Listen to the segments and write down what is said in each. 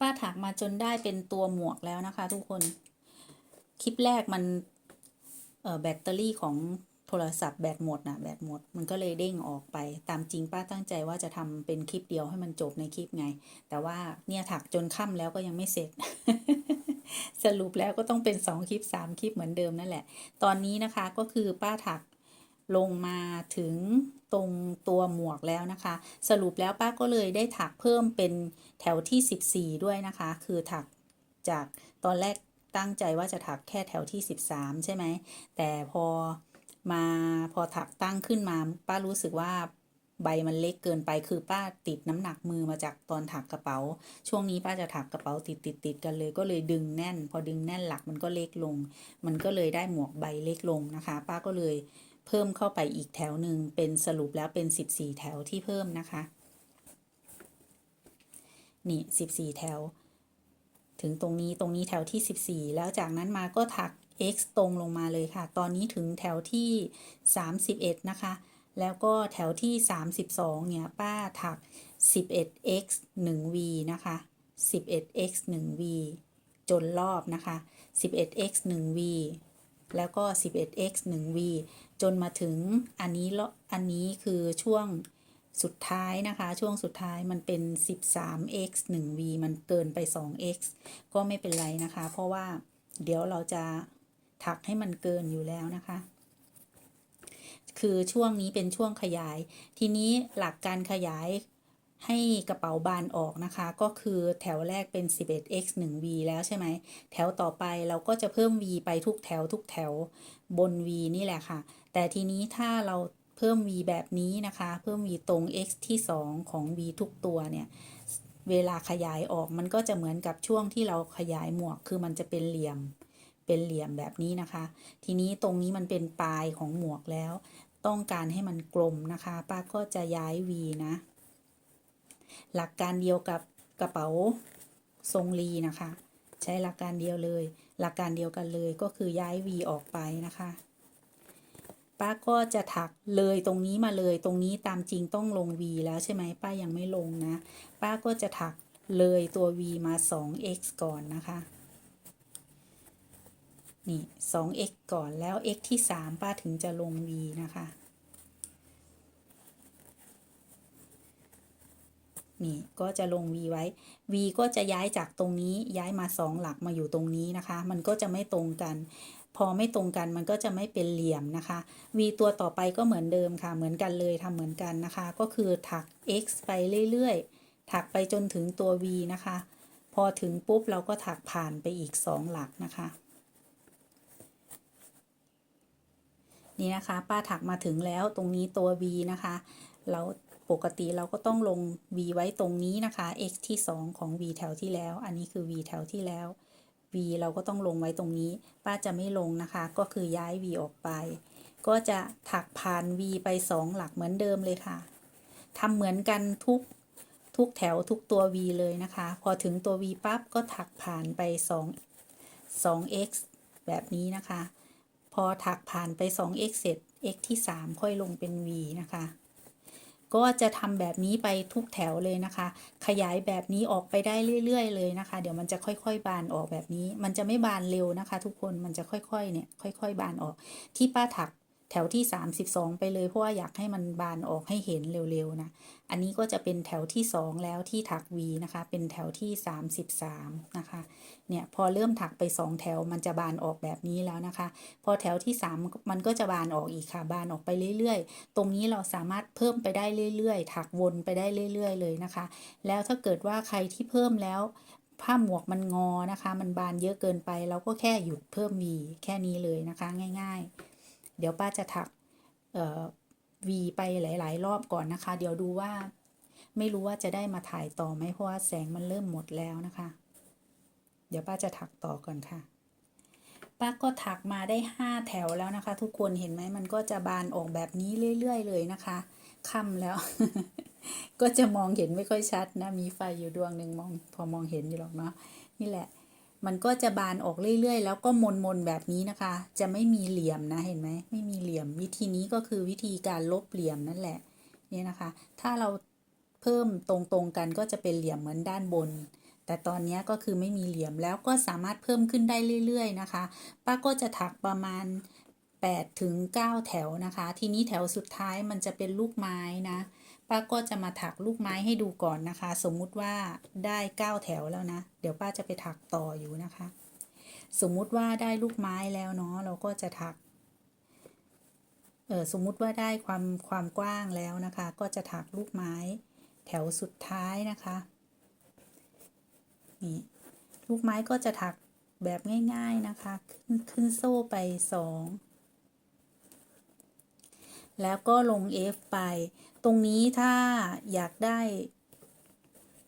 ป้าถักมาจนได้เป็นตัวหมวกแล้วนะคะ ทุกคน คลิปแรกมันแบตเตอรี่ของโทรศัพท์แบตหมดนะแบตหมด มันก็เลยเด้งออกไป ตามจริงป้าตั้งใจว่าจะทำเป็นคลิปเดียวให้มันจบในคลิปไง แต่ว่าเนี่ยถักจนค่ำแล้วก็ยังไม่เสร็จ สรุปแล้วก็ต้องเป็นสองคลิปสามคลิปเหมือนเดิมนั่นแหละ ตอนนี้นะคะก็คือป้าถัก ลงมาถึงตรงตัวหมวกแล้วนะคะ สรุปแล้วป้าก็เลยได้ถักเพิ่มเป็นแถวที่ 14 ด้วยนะคะ คือถักจากตอนแรกตั้งใจว่าจะถักแค่แถวที่ 13 ใช่ไหม แต่พอมาพอถักตั้งขึ้นมา ป้ารู้สึกว่าใบมันเล็กเกินไปคือป้าติดน้ำหนักมือมาจากตอนถักกระเป๋า ช่วงนี้ป้าจะถักกระเป๋าติดติดติดกันเลยก็เลยดึงแน่น พอดึงแน่นหลักมันก็เล็กลง มันก็เลยได้หมวกใบเล็กลงนะคะ ป้าก็เลย เพิ่มเข้าไปอีกแถวหนึ่งเป็นสรุปแล้วเป็น 14 แถวที่เพิ่มนะคะ นี่ 14 แถว ถึงตรงนี้ตรงนี้แถวที่ 14 แล้วจากนั้นมาก็ถัก x ตรงลงมาเลยค่ะ ตอนนี้ถึงแถวที่ 31 นะคะ แล้วก็แถวที่ 32 เนี่ย ป้าถัก 11x 1v นะคะ 11x 1v จนรอบนะคะ 11x 1v แล้วก็ 11x 1v จนมาถึงอันนี้ละอันนี้คือช่วงสุดท้ายนะคะ ช่วงสุดท้ายมันเป็น 13x 1v มันเกินไป 2x ก็ไม่เป็นไรนะคะ เพราะว่าเดี๋ยวเราจะถักให้มันเกินอยู่แล้วนะคะ คือช่วงนี้เป็นช่วงขยาย ทีนี้หลักการขยาย ให้กระเป๋าบานออกนะคะ ก็คือแถวแรกเป็น 11x 1v แล้วใช่ไหม แถวต่อไปเราก็จะเพิ่ม v ไปทุกแถวทุกแถวบน v นี่แหละค่ะ แต่ทีนี้ถ้าเราเพิ่ม v แบบนี้นะคะ เพิ่ม v ตรง x ที่ 2 ของ v ทุกตัวเนี่ย เวลาขยายออกมันก็จะเหมือนกับช่วงที่เราขยายหมวก คือมันจะเป็นเหลี่ยม เป็นเหลี่ยมแบบนี้นะคะ ทีนี้ตรงนี้มันเป็นปลายของหมวกแล้ว ต้องการให้มันกลมนะคะ ป้าก็จะย้าย v นะ หลักการเดียวกับกระเป๋าทรงรีนะคะ ใช้หลักการเดียวเลย หลักการเดียวกันเลยก็คือย้าย v ออกไปนะคะป้าก็จะถักเลยตรงนี้มาเลยตรงนี้ตามจริงต้องลง v แล้วใช่ไหมป้ายังไม่ลงนะ ป้าก็จะถักเลยตัว v มา 2x ก่อนนะคะ นี่ 2x ก่อนแล้ว x ที่ 3 ป้าถึงจะลง v นะคะ นี่ก็จะลง v ไว้ v ก็จะย้ายจากตรงนี้ย้ายมา 2 หลักมาอยู่ตรงนี้นะคะ มันก็จะไม่ตรงกัน พอไม่ตรงกันมันก็จะไม่เป็นเหลี่ยมนะคะ v ตัวต่อไปก็เหมือนเดิมค่ะ เหมือนกันเลยทำเหมือนกันนะคะ ก็คือถัก x ไปเรื่อยๆ ถักไปจนถึงตัว v นะคะ พอถึงปุ๊บเราก็ถักผ่านไปอีก 2 หลักนะคะนี่นะคะ ป้าถักมาถึงแล้วตรงนี้ตัว v นะคะ แล้ว ปกติเราก็ต้องลง v ไว้ตรงนี้นะคะ x ที่ 2 ของ v แถวที่แล้ว อันนี้คือ v แถวที่แล้ว v เราก็ต้องลงไว้ตรงนี้ ป้าจะไม่ลงนะคะ ก็คือย้าย v ออกไป ก็จะถักผ่าน v ไป 2 หลักเหมือนเดิมเลยค่ะทำเหมือนกันทุกทุกแถวทุกตัว v เลยนะคะ พอถึงตัว v ปั๊บก็ถักผ่านไป 2 2x แบบนี้นะคะ พอถักผ่านไป 2x เสร็จ x ที่ 3 ค่อยลงเป็น v นะคะ ก็จะทำแบบนี้ไปทุกแถวเลยนะคะ ขยายแบบนี้ออกไปได้เรื่อย ๆ เลยนะคะ เดี๋ยวมันจะค่อย ๆ บานออกแบบนี้ มันจะไม่บานเร็วนะคะ ทุกคนมันจะค่อยๆเนี่ยค่อย ๆ บานออกที่ป้าถัก แถวที่ 32 ไปเลย เพราะว่าอยากให้มันบานออกให้เห็นเร็วๆนะ อันนี้ก็จะเป็นแถวที่ 2 แล้วที่ถัก V นะคะ เป็นแถวที่ 33 นะคะ เนี่ยพอเริ่มถักไป 2 แถวมันจะบานออกแบบนี้แล้วนะคะ พอแถวที่ 3 มันก็จะบานออกอีกค่ะ บานออกไปเรื่อยๆ ตรงนี้เราสามารถเพิ่มไปได้เรื่อยๆ ถักวนไปได้เรื่อยๆ เลยนะคะ แล้วถ้าเกิดว่าใครที่เพิ่มแล้วผ้าหมวกมันงอนะคะ มันบานเยอะเกินไป เราก็แค่หยุดเพิ่ม V แค่นี้เลยนะคะ ง่าย ๆ เดี๋ยวป้าจะถักเอ่อ V ไปหลาย ๆ รอบก่อนนะคะ เดี๋ยวดูว่า ไม่รู้ว่าจะได้มาถ่ายต่อไหมเพราะว่าแสงมันเริ่มหมดแล้วนะคะ เดี๋ยวป้าจะถักต่อก่อนค่ะ ป้าก็ถักมาได้ห้าแถวแล้วนะคะ ทุกคนเห็นไหมมันก็จะบานออกแบบนี้เรื่อย ๆ เลยนะคะค่ำแล้ว ก็จะมองเห็นไม่ค่อยชัดนะ มีไฟอยู่ดวงหนึ่งมอง พอมองเห็นอยู่หรอกเนาะนี่แหละ มันก็จะบานออกเรื่อย ๆ แล้วก็มนๆแบบนี้นะคะ จะไม่มีเหลี่ยมนะเห็นไหมไม่มีเหลี่ยม วิธีนี้ก็คือวิธีการลบเหลี่ยมนั่นแหละเนี่ยนะคะ ถ้าเราเพิ่มตรงๆกันก็จะเป็นเหลี่ยมเหมือนด้านบน แต่ตอนนี้ก็คือไม่มีเหลี่ยมแล้วก็สามารถเพิ่มขึ้นได้เรื่อย ๆ นะคะ ป้าก็จะถักประมาณ8ถึง9แถวนะคะ ทีนี้แถวสุดท้ายมันจะเป็นลูกไม้นะ ป้าก็จะมาถักลูกไม้ให้ดูก่อนนะคะ สมมุติว่าได้9แถวแล้วนะ เดี๋ยวป้าจะไปถักต่ออยู่นะคะ สมมุติว่าได้ลูกไม้แล้วเนาะเราก็จะถักเออสมมุติว่าได้ความความกว้างแล้วนะคะ ก็จะถักลูกไม้แถวสุดท้ายนะคะนี่ลูกไม้ก็จะถักแบบง่าย ๆนะคะ ขึ้นขึ้นโซ่ไปสอง แล้วก็ลง F ไป ตรงนี้ถ้าอยากได้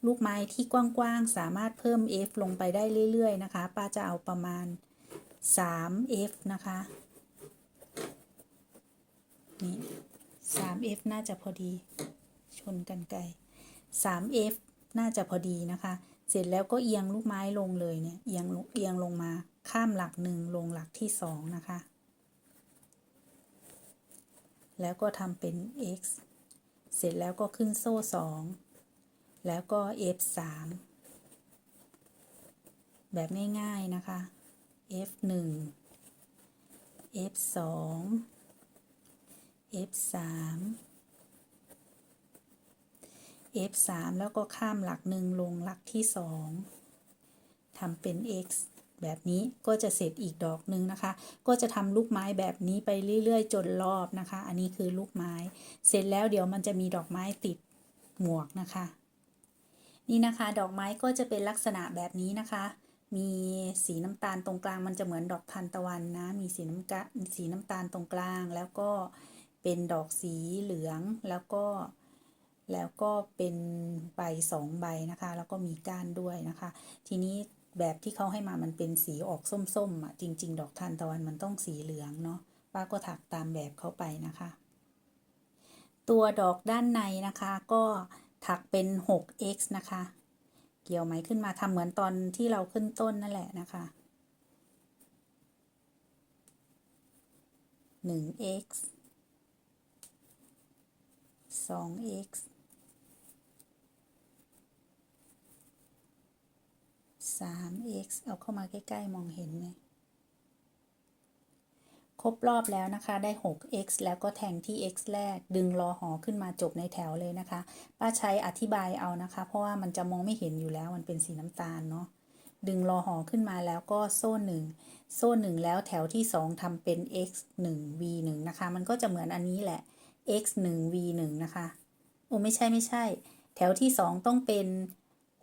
ลูกไม้ที่กว้างๆ สามารถเพิ่ม F ลงไปได้เรื่อยๆ นะคะ ป้าจะเอาประมาณ 3F นะคะ นี่ 3F น่าจะพอดี ชนกันไกล 3F น่าจะพอดีนะคะ เสร็จแล้วก็เอียงลูกไม้ลงเลยเนี่ย เอียงลงเอียงลงมา ข้ามหลักหนึ่งลงหลักที่สองนะคะ แล้วก็ทำเป็น x เสร็จแล้วก็ขึ้นโซ่สองแล้วก็ f สามแบบง่ายๆนะคะ f หนึ่ง f สอง f สาม f สามแล้วก็ข้ามหลักหนึ่งลงหลักที่สองทำเป็น x แบบนี้ก็จะเสร็จอีกดอกหนึ่งนะคะ ก็จะทำลูกไม้แบบนี้ไปเรื่อยๆ จนรอบนะคะ อันนี้คือลูกไม้ เสร็จแล้วเดี๋ยวมันจะมีดอกไม้ติดหมวกนะคะ นี่นะคะดอกไม้ก็จะเป็นลักษณะแบบนี้นะคะ มีสีน้ำตาลตรงกลางมันจะเหมือนดอกทานตะวันนะ มีสีน้ำกะสีน้ำตาลตรงกลาง แล้วก็เป็นดอกสีเหลืองแล้วก็แล้วก็เป็นใบสองใบนะคะ แล้วก็มีก้านด้วยนะคะ ทีนี้ แบบที่เขาให้มามันเป็นสีออกส้มๆอะจริง ๆ ดอกทานตะวันมันต้องสีเหลืองเนาะป้าก็ถักตามแบบเขาไปนะคะ ตัวดอกด้านในนะคะก็ถักเป็น 6x นะคะ เกี่ยวไหมขึ้นมาทำเหมือนตอนที่เราขึ้นต้นนั่นแหละนะคะ 1x 2x 3x เอาเข้ามาใกล้ๆ มองเห็นไหม ครบรอบแล้วนะคะ ได้ 6x แล้วก็แทงที่ x แรก ดึงรอหอขึ้นมาจบในแถวเลยนะคะ ป้าใช้อธิบายเอานะคะ เพราะว่ามันจะมองไม่เห็นอยู่แล้ว มันเป็นสีน้ำตาลเนาะ ดึงรอหอขึ้นมาแล้วก็โซ่หนึ่ง โซ่หนึ่งแล้วแถวที่2ทำเป็น x 1 v 1นะคะ มันก็จะเหมือนอันนี้แหละ x 1 v 1นะคะ โอ้ไม่ใช่ไม่ใช่ แถวที่2ต้องเป็น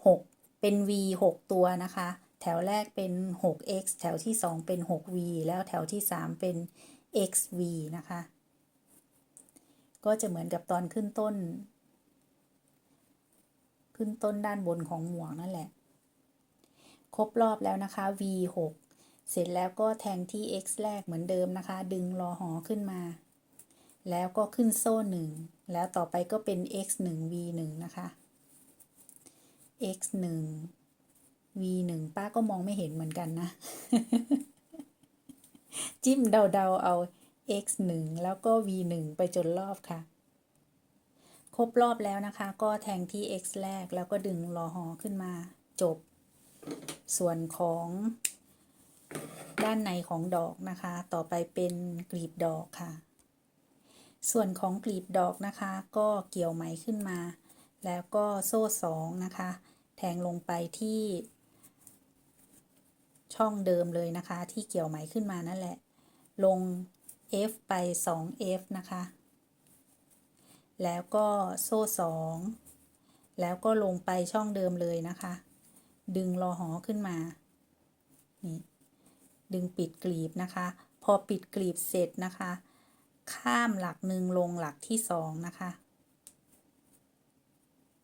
6 เป็น v 6 ตัวนะคะ แถวแรกเป็น 6x แถวที่ 2 เป็น 6v แล้วแถวที่ 3 เป็น xv นะคะ ก็จะเหมือนกับตอนขึ้นต้น ขึ้นต้นด้านบนของหมวกนั่นแหละ ครบรอบแล้วนะคะ v 6เสร็จแล้วก็แทงที่ x แรกเหมือนเดิมนะคะ ดึงรอหอขึ้นมา แล้วก็ขึ้นโซ่หนึ่งแล้วต่อไปก็เป็น x 1 v 1นะคะ x 1 v 1ป้าก็มองไม่เห็นเหมือนกันนะ จิ้มเดาๆเอา x 1แล้วก็ v 1ไปจนรอบค่ะ ครบรอบแล้วนะคะ ก็แทงที่ x แรกแล้วก็ดึงรอหอขึ้นมาจบ ส่วนของด้านในของดอกนะคะ ต่อไปเป็นกลีบดอกค่ะ ส่วนของกลีบดอกนะคะ ก็เกี่ยวไหมขึ้นมา แล้วก็โซ่สองนะคะ แทงลงไปที่ช่องเดิมเลยนะคะ ที่เกี่ยวไหมขึ้นมานั่นแหละ ลง F ไป 2F นะคะ แล้วก็โซ่สองแล้วก็ลงไปช่องเดิมเลยนะคะ ดึงรอหอขึ้นมา นี่ดึงปิดกลีบนะคะ พอปิดกลีบเสร็จนะคะ ข้ามหลักหนึ่งลงหลักที่สองนะคะ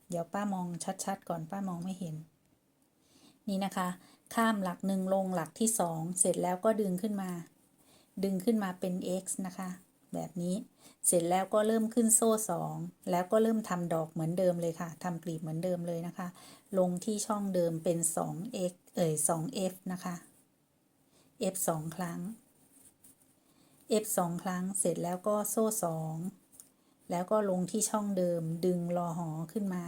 เดี๋ยวป้ามองชัดๆ ก่อนป้ามองไม่เห็น นี่นะคะ ข้ามหลักหนึ่งลงหลักที่สองเสร็จแล้วก็ดึงขึ้นมา ดึงขึ้นมาเป็น x นะคะ แบบนี้เสร็จแล้วก็เริ่มขึ้นโซ่สองแล้วก็เริ่มทำดอกเหมือนเดิมเลยค่ะทำกลีบเหมือนเดิมเลยนะคะ ลงที่ช่องเดิมเป็น 2x เอ่ย 2f นะคะ f สองครั้ง f สองครั้งเสร็จแล้วก็โซ่สอง แล้วก็ลงที่ช่องเดิมดึงรอหอขึ้นมา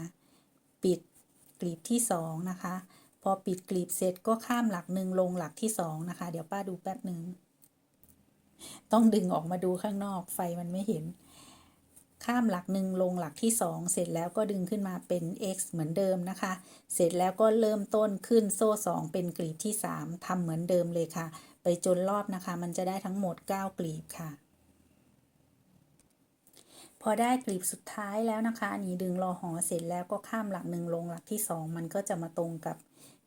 ปิดกลีบที่สองนะคะ พอปิดกลีบเสร็จก็ข้ามหลักหนึ่งลงหลักที่สองนะคะ เดี๋ยวป้าดูแป๊บหนึ่งต้องดึงออกมาดูข้างนอกไฟมันไม่เห็น ข้ามหลักหนึ่งลงหลักที่สองเสร็จแล้วก็ดึงขึ้นมาเป็น x เหมือนเดิมนะคะ เสร็จแล้วก็เริ่มต้นขึ้นโซ่สองเป็นกลีบที่สามทำเหมือนเดิมเลยค่ะ ไปจนรอบนะคะ มันจะได้ทั้งหมด 9 กลีบค่ะ พอได้กลีบสุดท้ายแล้วนะคะอันนี้ดึงรอหอเสร็จแล้วก็ข้ามหลักหนึ่งลงหลักที่สองมันก็จะมาตรงกับ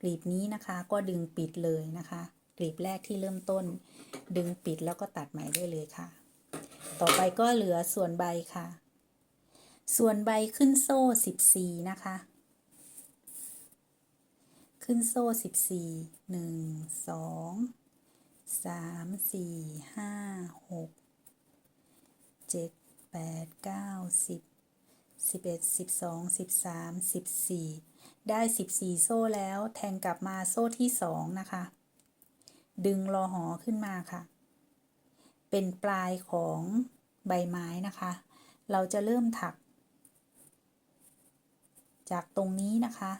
กลีบนี้นะคะ ก็ดึงปิดเลยนะคะ กลีบแรกที่เริ่มต้น ดึงปิดแล้วก็ตัดใหม่ได้เลยค่ะ ต่อไปก็เหลือส่วนใบค่ะ ส่วนใบขึ้นโซ่14นะคะ ขึ้นโซ่ 14 1 2 3 4 5 6 7 8 9 10 11 12 13 14ได้14โซ่แล้วแทงกลับมาโซ่ที่2นะคะ ดึงรอหอขึ้นมาค่ะ เป็นปลายของใบไม้นะคะ เราจะเริ่มถัก จากตรงนี้นะคะ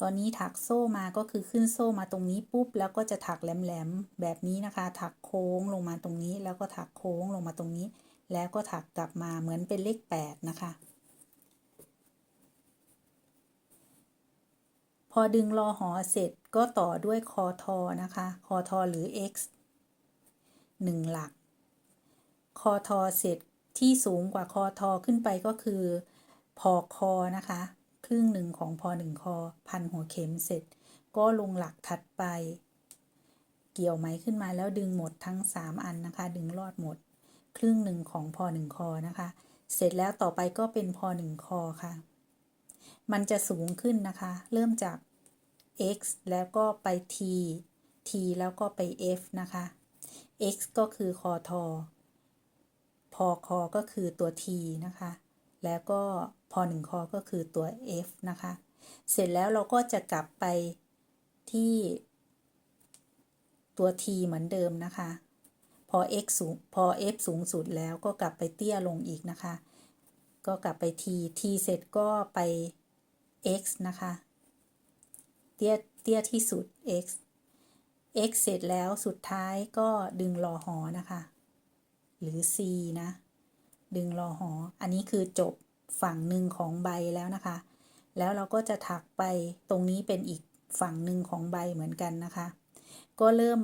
ตอนนี้ถักโซ่มาก็คือขึ้นโซ่มาตรงนี้ปุ๊บ แล้วก็จะถักแหลมๆแบบนี้นะคะ ถักโค้งลงมาตรงนี้ แล้วก็ถักโค้งลงมาตรงนี้ แล้วก็ถักกลับมาเหมือนเป็นเลข 8 นะคะ พอดึงรอหอเสร็จก็ต่อด้วยคอทอนะคะ คอทอหรือ x 1 หลัก คอทอเสร็จที่สูงกว่าคอทอขึ้นไปก็คือพอคอนะคะ ครึ่งหนึ่งของพอหนึ่งคอ พันหัวเข็มเสร็จ ก็ลงหลักถัดไป เกี่ยวไหมขึ้นมาแล้วดึงหมดทั้ง 3 อันนะคะ ดึงรอดหมด ครึ่งหนึ่งของพอหนึ่งคอนะคะ เสร็จแล้วต่อไปก็เป็นพอหนึ่งคอค่ะ มันจะสูงขึ้นนะคะ เริ่มจาก x แล้วก็ไป t t แล้วก็ไป f นะคะ x ก็คือคอทอพอคอก็คือตัว t นะคะ แล้วก็พอหนึ่งคอก็คือตัว f นะคะ เสร็จแล้วเราก็จะกลับไปที่ตัว t เหมือนเดิมนะคะ พอ x สูงพอ f สูงสุดแล้วก็กลับไปเตี้ยลงอีกนะคะ ก็กลับไป t t เสร็จก็ไป x นะคะ เตี้ยเตี้ยที่สุด x x เสร็จแล้วสุดท้ายก็ดึงรอหอนะคะ หรือ c นะ ดึงรอหอ อันนี้คือจบฝั่งหนึ่งของใบแล้วนะคะ แล้วเราก็จะถักไปตรงนี้เป็นอีกฝั่งหนึ่งของใบเหมือนกันนะคะ ก็เริ่ม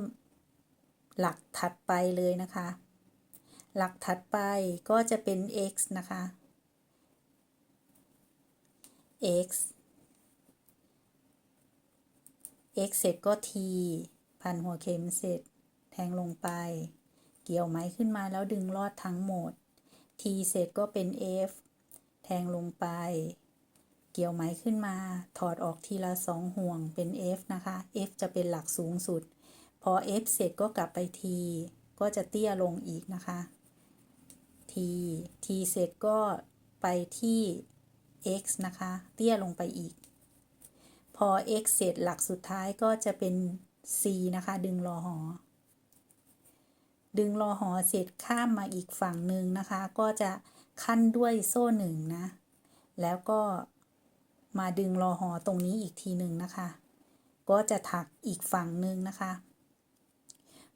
หลักถัดไปเลยนะคะ หลักถัดไปก็จะเป็น x นะคะ x x เสร็จก็ t พันหัวเข็มเสร็จ แทงลงไป เกี่ยวไหมขึ้นมาแล้วดึงลอดทั้งหมด t เสร็จก็เป็น f แทงลงไป เกี่ยวไหมขึ้นมา ถอดออกทีละสองห่วงเป็น f นะคะ f จะเป็นหลักสูงสุด พอ f เสร็จก็กลับไป t ก็จะเตี้ยลงอีกนะคะ t t เสร็จก็ไปที่ x นะคะ เตี้ยลงไปอีก พอ x เสร็จหลักสุดท้ายก็จะเป็น c นะคะ ดึงรอหอ ดึงรอหอเสร็จข้ามมาอีกฝั่งหนึ่งนะคะ ก็จะขั้นด้วยโซ่หนึ่งนะ แล้วก็มาดึงรอหอตรงนี้อีกทีหนึ่งนะคะ ก็จะถักอีกฝั่งหนึ่งนะคะ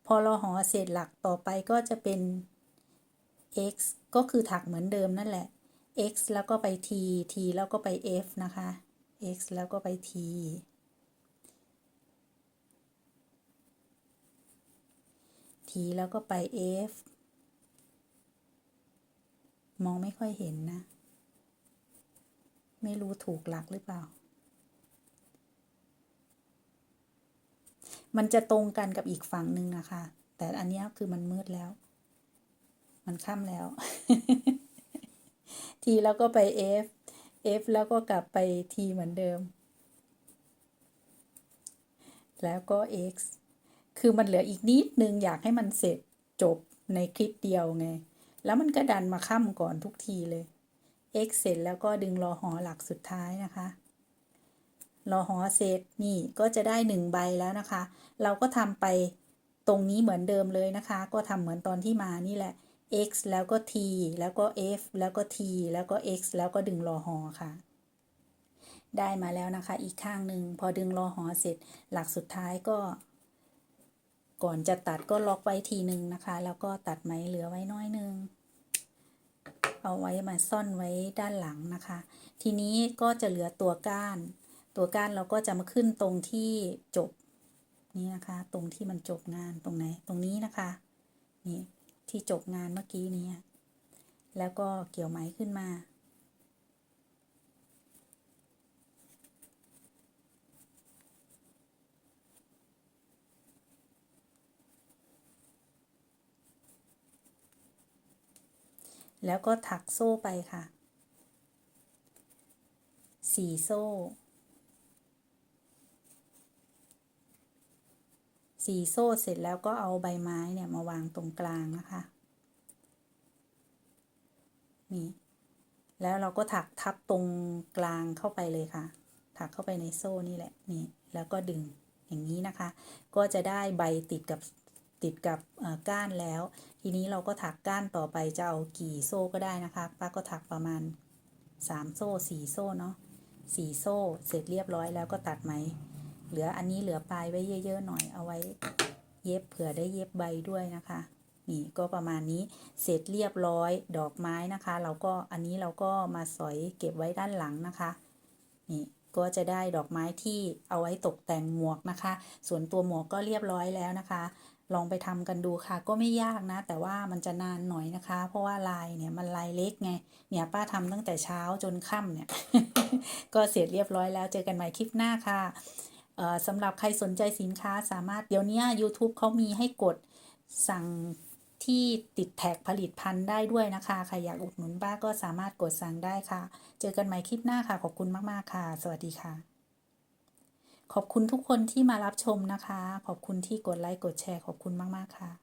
พอเรอหอเสร็จหลักต่อไปก็จะเป็น x ก็คือถักเหมือนเดิมนั่นแหละ x แล้วก็ไป t t แล้วก็ไป f นะคะ x แล้วก็ไป t t แล้วก็ไป f มองไม่ค่อยเห็นนะ ไม่รู้ถูกหลักหรือเปล่า มันจะตรงกันกับอีกฝั่งหนึ่งนะคะ แต่อันนี้คือมันมืดแล้ว มันค่ำแล้ว t แล้วก็ไป f f แล้วก็กลับไป t เหมือนเดิม แล้วก็ x คือมันเหลืออีกนิดนึงอยากให้มันเสร็จจบในคลิปเดียวไง แล้วมันก็ดันมาค่ำก่อนทุกทีเลย x เสร็จแล้วก็ดึงรอหอหลักสุดท้ายนะคะ รอหอเสร็จนี่ก็จะได้หนึ่งใบแล้วนะคะ เราก็ทำไปตรงนี้เหมือนเดิมเลยนะคะ ก็ทำเหมือนตอนที่มานี่แหละ x แล้วก็ t แล้วก็ f แล้วก็ t แล้วก็ x แล้วก็ดึงรอหอค่ะ ได้มาแล้วนะคะ อีกข้างหนึ่งพอดึงรอหอเสร็จ หลักสุดท้ายก็ ก่อนจะตัดก็ล็อกไว้ทีหนึ่งนะคะ แล้วก็ตัดไหมเหลือไว้น้อยนึงเอาไว้มาซ่อนไว้ด้านหลังนะคะ ทีนี้ก็จะเหลือตัวก้าน ตัวก้านเราก็จะมาขึ้นตรงที่จบนี่นะคะ ตรงที่มันจบงานตรงไหนตรงนี้นะคะ นี่ที่จบงานเมื่อกี้นี้แล้วก็เกี่ยวไหมขึ้นมา แล้วก็ถักโซ่ไปค่ะสี่โซ่ สี่โซ่เสร็จแล้วก็เอาใบไม้เนี่ยมาวางตรงกลางนะคะ นี่ แล้วเราก็ถักทับตรงกลางเข้าไปเลยค่ะ ถักเข้าไปในโซ่นี่แหละ นี่ แล้วก็ดึงอย่างนี้นะคะ ก็จะได้ใบติดกับติดกับก้านแล้ว ทีนี้เราก็ถักก้านต่อไปจะเอากี่โซ่ก็ได้นะคะ ป้าก็ถักประมาณ 3 โซ่ 4 โซ่เนาะ4โซ่ เสร็จเรียบร้อยแล้วก็ตัดไหม เหลืออันนี้เหลือปลายไว้เยอะ ๆ หน่อยเอาไว้เย็บเผื่อได้เย็บใบด้วยนะคะ นี่ก็ประมาณนี้เสร็จเรียบร้อยดอกไม้นะคะ เราก็อันนี้เราก็มาสอยเก็บไว้ด้านหลังนะคะ นี่ก็จะได้ดอกไม้ที่เอาไว้ตกแต่งหมวกนะคะ ส่วนตัวหมวกก็เรียบร้อยแล้วนะคะ ลองไปทำกันดูค่ะ ก็ไม่ยากนะ แต่ว่ามันจะนานหน่อยนะคะ เพราะว่าลายเนี่ยมันลายเล็กไง เนี่ยป้าทำตั้งแต่เช้าจนค่ำเนี่ย ก็เสร็จเรียบร้อยแล้ว เจอกันใหม่คลิปหน้าค่ะ สำหรับใครสนใจสินค้าสามารถเดี๋ยวนี้ YouTube เขามีให้กดสั่งที่ติดแท็กผลิตภัณฑ์ได้ด้วยนะคะ ใครอยากอุดหนุนบ้าก็สามารถกดสั่งได้ค่ะ เจอกันใหม่คลิปหน้าค่ะ ขอบคุณมาก ๆ ค่ะ สวัสดีค่ะ ขอบคุณทุกคนที่มารับชมนะคะ ขอบคุณที่กดไลค์ กดแชร์ ขอบคุณมาก ๆ ค่ะ